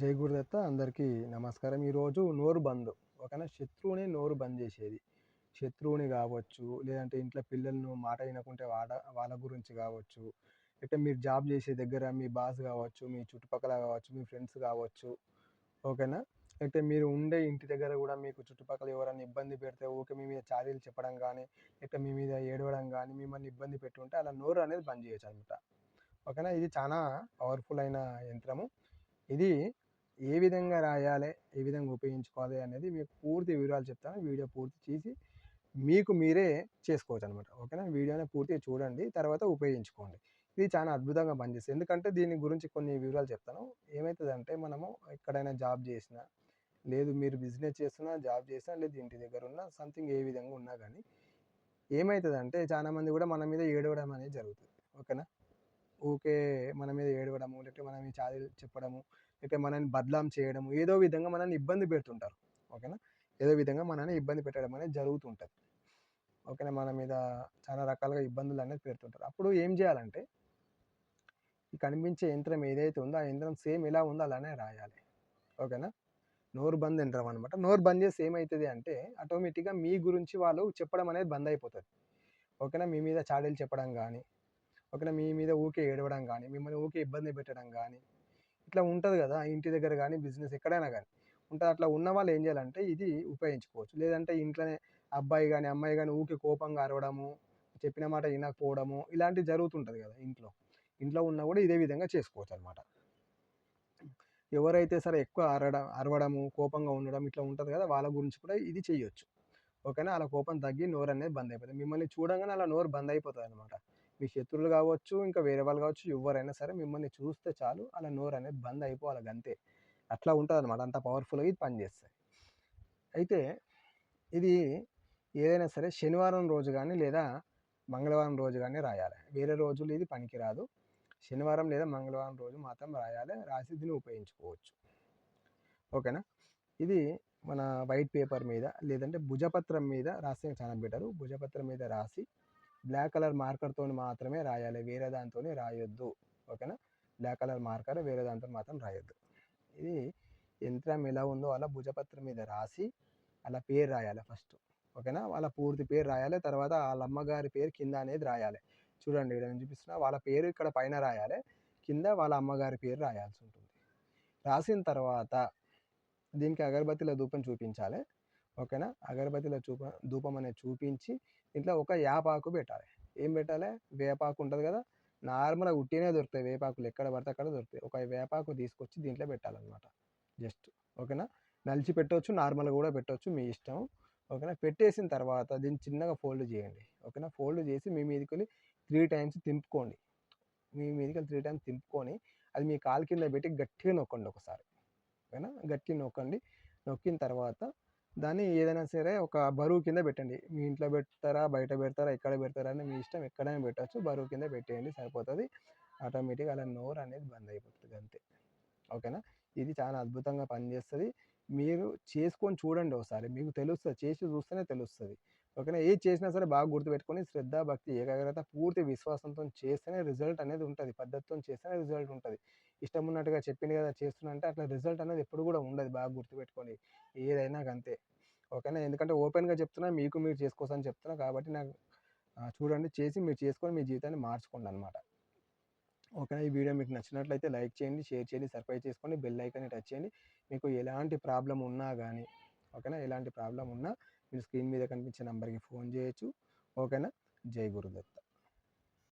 జై గురుదత్త అందరికీ నమస్కారం. ఈరోజు నోరు బంద్. ఓకేనా శత్రువుని నోరు బంద్ చేసేది. శత్రువుని కావచ్చు లేదంటే ఇంట్లో పిల్లలను మాట వినకుంటే వాడ వాళ్ళ గురించి కావచ్చు అయితే మీరు జాబ్ చేసే దగ్గర మీ బాస్ కావచ్చు మీ చుట్టుపక్కల కావచ్చు మీ ఫ్రెండ్స్ కావచ్చు ఓకేనా? అయితే మీరు ఉండే ఇంటి దగ్గర కూడా మీకు చుట్టుపక్కల ఎవరైనా ఇబ్బంది పెడితే ఓకే మీ మీద చార్జీలు చెప్పడం కానీ లేకపోతే మీ మీద ఏడవడం కానీ మిమ్మల్ని ఇబ్బంది పెట్టుంటే అలా నోరు అనేది బంద్ చేయొచ్చు అనమాట ఓకేనా? ఇది చాలా పవర్ఫుల్ అయిన యంత్రము. ఇది ఏ విధంగా రాయాలి ఏ విధంగా ఉపయోగించుకోవాలి అనేది మీకు పూర్తి వివరాలు చెప్తాను. వీడియో పూర్తి చేసి మీకు మీరే చేసుకోవచ్చు అనమాట ఓకేనా? వీడియోని పూర్తిగా చూడండి తర్వాత ఉపయోగించుకోండి. ఇది చాలా అద్భుతంగా పనిచేస్తుంది. ఎందుకంటే దీని గురించి కొన్ని వివరాలు చెప్తాను. ఏమవుతుందంటే మనము ఎక్కడైనా జాబ్ చేసినా లేదు మీరు బిజినెస్ చేస్తున్నా జాబ్ చేసినా లేదు ఇంటి దగ్గర ఉన్న సంథింగ్ ఏ విధంగా ఉన్నా కానీ ఏమవుతుందంటే చాలామంది కూడా మన మీద ఏడవడం అనేది జరుగుతుంది. ఓకేనా? ఊకే మన మీద ఏడవడము లేకపోతే మనం మీద చెప్పడము లేకపోతే మనల్ని బద్లాం చేయడం ఏదో విధంగా మనల్ని ఇబ్బంది పెడుతుంటారు. ఓకేనా? ఏదో విధంగా మనల్ని ఇబ్బంది పెట్టడం అనేది జరుగుతుంటుంది. ఓకేనా? మన మీద చాలా రకాలుగా ఇబ్బందులు అనేది పెడుతుంటారు. అప్పుడు ఏం చేయాలంటే ఈ కనిపించే యంత్రం ఏదైతే ఉందో ఆ యంత్రం సేమ్ ఎలా ఉందో అలానే రాయాలి. ఓకేనా? నోరు బంద్ యంత్రం అనమాట నోరు బంద్ చేసి ఏమవుతుంది అంటే ఆటోమేటిక్గా మీ గురించి వాళ్ళు చెప్పడం అనేది బంద్ అయిపోతుంది. ఓకేనా? మీ మీద చాడీలు చెప్పడం కానీ ఓకేనా? మీ మీద ఊకే ఏడవడం కానీ మిమ్మల్ని ఊకే ఇబ్బంది పెట్టడం కానీ ఇట్లా ఉంటుంది కదా ఇంటి దగ్గర కానీ బిజినెస్ ఎక్కడైనా కానీ ఉంటుంది. అట్లా ఉన్న వాళ్ళు ఏం చేయాలంటే ఇది ఉపయోగించుకోవచ్చు. లేదంటే ఇంట్లోనే అబ్బాయి కానీ అమ్మాయి కానీ ఊకే కోపంగా అరవడము చెప్పిన మాట వినకపోవడము ఇలాంటివి జరుగుతుంటుంది కదా ఇంట్లో. ఇంట్లో ఉన్నా కూడా ఇదే విధంగా చేసుకోవచ్చు అనమాట ఎవరైతే సరే ఎక్కువ అరడం అరవడము కోపంగా ఉండడం ఇట్లా ఉంటుంది కదా వాళ్ళ గురించి కూడా ఇది చేయొచ్చు. ఓకేనా? అలా కోపం తగ్గి నోరు అనేది బంద్ అయిపోతుంది మిమ్మల్ని చూడంగానే అలా నోరు బంద్ అయిపోతుంది అనమాట మీ శత్రువులు కావచ్చు ఇంకా వేరే వాళ్ళు కావచ్చు ఎవరైనా సరే మిమ్మల్ని చూస్తే చాలు అలా నోరు అనేది బంద్ అయిపోవాలి అంతే అట్లా ఉంటుంది అనమాట అంత పవర్ఫుల్గా ఇది పనిచేస్తుంది అయితే ఇది ఏదైనా సరే శనివారం రోజు కానీ లేదా మంగళవారం రోజు కానీ రాయాలి. వేరే రోజులు ఇది పనికిరాదు శనివారం లేదా మంగళవారం రోజు మాత్రం రాయాలి. రాసి దీన్ని ఉపయోగించుకోవచ్చు. ఓకేనా? ఇది మన వైట్ పేపర్ మీద లేదంటే భుజపత్రం మీద రాస్తే చాలా బెటరు భుజపత్రం మీద రాసి బ్లాక్ కలర్ మార్కర్తో మాత్రమే రాయాలి. వేరే దాంతో రాయొద్దు. ఓకేనా? బ్లాక్ కలర్ మార్కర్ వేరే దాంతో మాత్రం రాయొద్దు. ఇది యంత్రం ఎలా ఉందో అలా భుజపత్రం మీద రాసి అలా పేరు రాయాలి ఫస్ట్ ఓకేనా? వాళ్ళ పూర్తి పేరు రాయాలి. తర్వాత వాళ్ళ అమ్మగారి పేరు కింద అనేది రాయాలి. చూడండి ఇక్కడ నేను చూపిస్తున్నా వాళ్ళ పేరు ఇక్కడ పైన రాయాలి. కింద వాళ్ళ అమ్మగారి పేరు రాయాల్సి ఉంటుంది. రాసిన తర్వాత దీనికి అగరబత్తిల ధూపం చూపించాలి. ఓకేనా? అగరబత్తిల చూప ధూపం అనేది చూపించి ఇంట్లో ఒక యాపాకు పెట్టాలి. ఏం పెట్టాలి? వేపాకు ఉంటుంది కదా నార్మల్గా ఉట్టినే దొరుకుతాయి వేపాకులు ఎక్కడ పడితే అక్కడ దొరుకుతాయి. ఒక వేపాకు తీసుకొచ్చి దీంట్లో పెట్టాలన్నమాట. జస్ట్ ఓకేనా? నలిచి పెట్టవచ్చు నార్మల్గా కూడా పెట్టవచ్చు మీ ఇష్టం. ఓకేనా? పెట్టేసిన తర్వాత దీన్ని చిన్నగా ఫోల్డ్ చేయండి. ఓకేనా? ఫోల్డ్ చేసి మీ మీదకి త్రీ టైమ్స్ తింపుకోండి. మీ మీదకి త్రీ టైమ్స్ తింపుకొని అది మీ కాలు కింద పెట్టి గట్టిగా నొక్కండి ఒకసారి. ఓకేనా? గట్టిగా నొక్కండి. నొక్కిన తర్వాత దాన్ని ఏదైనా సరే ఒక బరువు కింద పెట్టండి. మీ ఇంట్లో పెడతారా? బయట పెడతారా? ఎక్కడ పెడతారా? అని మీ ఇష్టం ఎక్కడైనా పెట్టచ్చు. బరువు కింద పెట్టేయండి. సరిపోతుంది. ఆటోమేటిక్గా అలా నోరు అనేది బంద్ అయిపోతుంది అంతే. ఓకేనా? ఇది చాలా అద్భుతంగా పనిచేస్తుంది. మీరు చేసుకొని చూడండి ఒకసారి. మీకు తెలుస్తుంది. చేసి చూస్తేనే తెలుస్తుంది. ఓకేనా? ఏది చేసినా సరే బాగా గుర్తుపెట్టుకొని శ్రద్ధ భక్తి ఏకాగ్రత పూర్తి విశ్వాసంతో చేస్తేనే రిజల్ట్ అనేది ఉంటుంది. పద్ధతితో చేస్తేనే రిజల్ట్ ఉంటుంది. ఇష్టం ఉన్నట్టుగా చెప్పింది కదా చేస్తున్నా అంటే అట్లా రిజల్ట్ అనేది ఎప్పుడు కూడా ఉండదు బాగా గుర్తుపెట్టుకొని. ఏదైనా అంతే ఓకేనా? ఎందుకంటే ఓపెన్గా చెప్తున్నా మీకు మీరు చేసుకోసని చెప్తున్నా కాబట్టి నాకు చూడండి. చేసి మీరు చేసుకొని మీ జీవితాన్ని మార్చుకోండి అనమాట ఓకేనా ఈ వీడియో మీకు నచ్చినట్లయితే లైక్ చేయండి షేర్ చేయండి సబ్స్క్రైబ్ చేసుకోండి బెల్ ఐకాన్ని టచ్ చేయండి. మీకు ఎలాంటి ప్రాబ్లం ఉన్నా కానీ ఓకేనా? ఎలాంటి ప్రాబ్లం ఉన్నా మీరు స్క్రీన్ మీద కనిపించే నెంబర్కి ఫోన్ చేయొచ్చు. ఓకేనా? జై గురుదత్త.